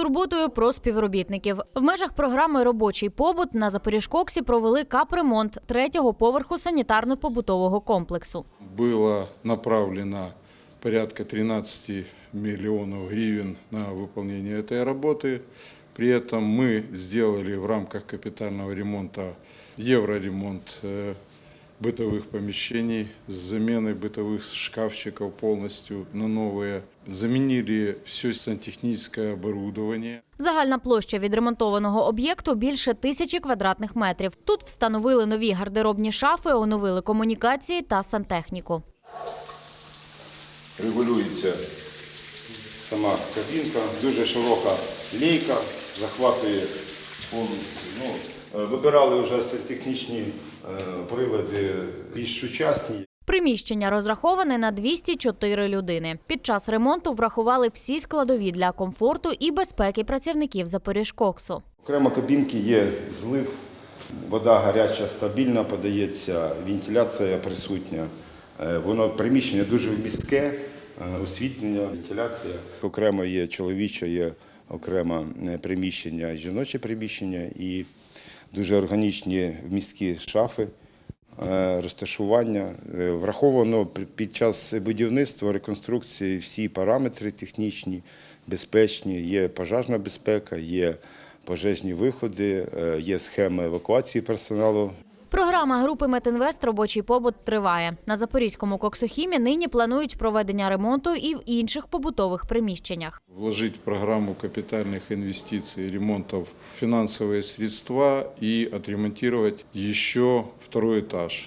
турботою про співробітників. В межах програми Робочий побут на Запоріжкоксі провели капремонт третього поверху санітарно-побутового комплексу. Было направлено порядка 13 миллионов гривен на выполнение этой работы. При этом мы сделали в рамках капитального ремонта евроремонт э, бытовых помещений с заменой бытовых шкафчиков полностью на новые. Заменили все сантехническое оборудование. Загальна площа відремонтованого об'єкту більше тисячі квадратних метрів. Тут встановили нові гардеробні шафи, оновили комунікації та сантехніку. регулюється сама кабінка, дуже широка лейка, захватує повністю. Ну, е, вибирали вже технічні е, прилади більш сучасні. Приміщення розраховане на 204 людини. Під час ремонту врахували всі складові для комфорту і безпеки працівників Запоріжкоксу. Окремо кабінки є злив, вода гаряча, стабільна подається, вентиляція присутня. Е, Воно приміщення дуже вмістке, е, освітлення, вентиляція. Окремо є чоловіче, є окремо е, приміщення, жіноче приміщення і дуже органічні міські шафи. е, Розташування Е, враховано під час будівництва реконструкції всі параметри технічні, безпечні. Є пожежна безпека, є пожежні виходи, е, є схеми евакуації персоналу. Програма групи Метинвест робочий побут триває. На Запорізькому коксохімі нині планують проведення ремонту і в інших побутових приміщеннях. вложить в программу капитальных инвестиций, ремонтов финансовые средства и отремонтировать еще второй этаж